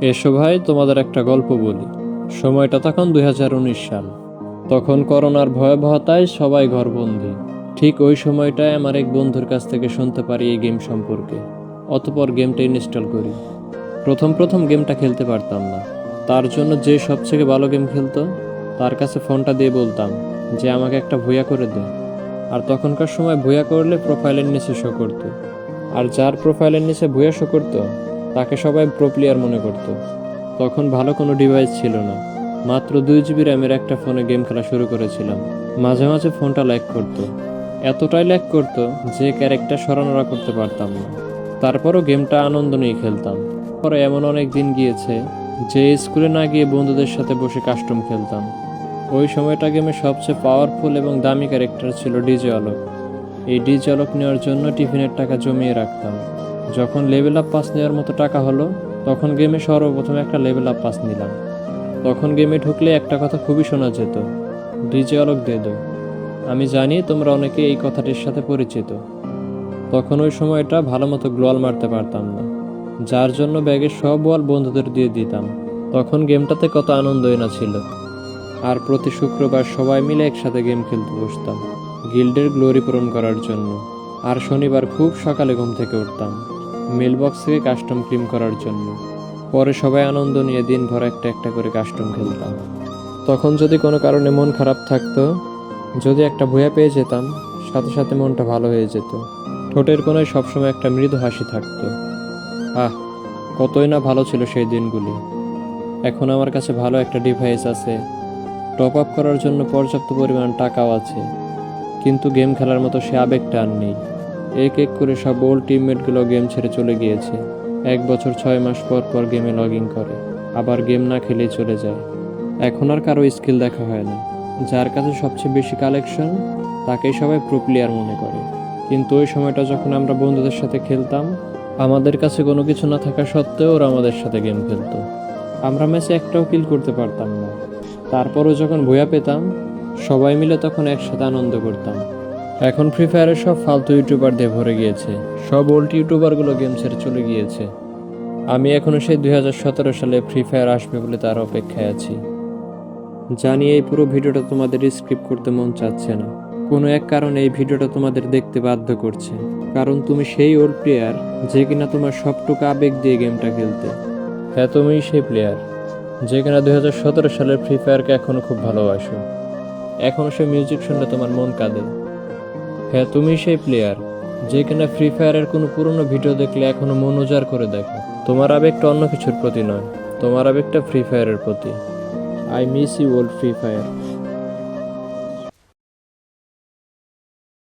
এসো ভাই, তোমাদের একটা গল্প বলি। সময়টা তখন দুই হাজার উনিশ সাল। তখন করোনার ভয়াবহতায় সবাই ঘরবন্দি। ঠিক ওই সময়টায় আমার এক বন্ধুর কাছ থেকে শুনতে পারি এই গেম সম্পর্কে। অতপর গেমটা ইনস্টল করি। প্রথম প্রথম গেমটা খেলতে পারতাম না। তার জন্য যে সবথেকে ভালো গেম খেলতো, তার কাছে ফোনটা দিয়ে বলতাম যে, আমাকে একটা ভুয়া করে দে। আর তখনকার সময় ভুয়া করলে প্রোফাইলের নিচে শো করতো। আর যার প্রোফাইলের নিচে ভুয়া শো করতো তাকে সবাই প্রো প্লেয়ার মনে করত। তখন ভালো কোনো ডিভাইস ছিল না। মাত্র দুই জিবি র্যামের একটা ফোনে গেম খেলা শুরু করেছিলাম। মাঝে মাঝে ফোনটা ল্যাক করতো। এতটাই ল্যাক করতো যে ক্যারেক্টার সরানোরা করতে পারতাম না। তারপরও গেমটা আনন্দ নিয়ে খেলতাম। পরে এমন অনেক দিন গিয়েছে যে স্কুলে না গিয়ে বন্ধুদের সাথে বসে কাস্টম খেলতাম। ওই সময়টা গেমে সবচেয়ে পাওয়ারফুল এবং দামি ক্যারেক্টার ছিল ডিজে আলোক। এই ডিজে আলোক নেওয়ার জন্য টিফিনের টাকা জমিয়ে রাখতাম। যখন লেভেল আপ পাস নেওয়ার মতো টাকা হলো, তখন গেমে সর্বপ্রথম একটা লেভেল আপ পাস নিলাম। তখন গেমে ঢুকলে একটা কথা খুবই শোনা যেত, ডিজে আলোক দে দো। আমি জানি তোমরা অনেকে এই কথাটির সাথে পরিচিত। তখন ওই সময়টা ভালো মতো গ্লোয়াল মারতে পারতাম না, যার জন্য ব্যাগের সব বল বন্ধুদের দিয়ে দিতাম। তখন গেমটাতে কত আনন্দই না ছিল। আর প্রতি শুক্রবার সবাই মিলে একসাথে গেম খেলতে বসতাম গিল্ডের গ্লোরি পূরণ করার জন্য। আর শনিবার খুব সকালে ঘুম থেকে উঠতাম। মেলবক্স থেকে কাস্টম ক্রিম করার জন্য। পরে সবাই আনন্দ নিয়ে দিনভর একটা একটা করে কাস্টম খেলতাম। তখন যদি কোনো কারণে মন খারাপ থাকতো, যদি একটা ভুয়া পেয়ে যেতাম, সাথে সাথে মনটা ভালো হয়ে যেত। ঠোঁটের কোনায় সবসময় একটা মৃদু হাসি থাকতো। আহ, কতই না ভালো ছিল সেই দিনগুলি। এখন আমার কাছে ভালো একটা ডিভাইস আছে। টপ আপ করার জন্য পর্যাপ্ত পরিমাণ টাকাও আছে। কিন্তু গেম খেলার মতো সে আবেগটা আর নেই। এক এক করে সব ওল্ড টিমমেটগুলো গেম ছেড়ে চলে গিয়েছে। এক বছর ছয় মাস পর পর গেমে লগ ইন করে, আবার গেম না খেলেই চলে যায়। এখন আর কারও স্কিল দেখা হয় না। যার কাছে সবচেয়ে বেশি কালেকশন তাকেই সবাই প্রো প্লেয়ার মনে করে। কিন্তু ওই সময়টা যখন আমরা বন্ধুদের সাথে খেলতাম, আমাদের কাছে কোনো কিছু না থাকা সত্ত্বেও ওরা আমাদের সাথে গেম খেলতো। আমরা ম্যাচে একটাও কিল করতে পারতাম না। তারপরও যখন ভুয়া পেতাম, সবাই মিলে তখন একসাথে আনন্দ করতাম। এখন ফ্রি ফায়ারের সব ফালতু ইউটিউবার দিয়ে ভরে গিয়েছে। সব ওল্ড ইউটিউবারগুলো গেম ছেড়ে চলে গিয়েছে। আমি এখনও সেই দুই হাজার সতেরো সালে ফ্রি ফায়ার আসবে বলে তার অপেক্ষায় আছি। জানি এই পুরো ভিডিওটা তোমাদের স্ক্রিপ্ট করতে মন চাচ্ছে না। কোনো এক কারণে এই ভিডিওটা তোমাদের দেখতে বাধ্য করছে। কারণ তুমি সেই ওল্ড প্লেয়ার যে কিনা তোমার সবটুকু আবেগ দিয়ে গেমটা খেলতে। হ্যাঁ তুমি সেই প্লেয়ার যে কিনা দুই সালের ফ্রি ফায়ারকে এখনও খুব ভালোবাসো। এখনও সে মিউজিক শুনলে তোমার মন কাঁদে। হ্যাঁ তুমি সেই প্লেয়ার যে কিনা ফ্রি ফায়ারের কোনো পুরনো ভিডিও দেখলে এখনও মন উজাড় করে দেখো। তোমার আবেগটা অন্য কিছুর প্রতি নয়, তোমার আবেগটা ফ্রি ফায়ারের প্রতি। I miss you old free fire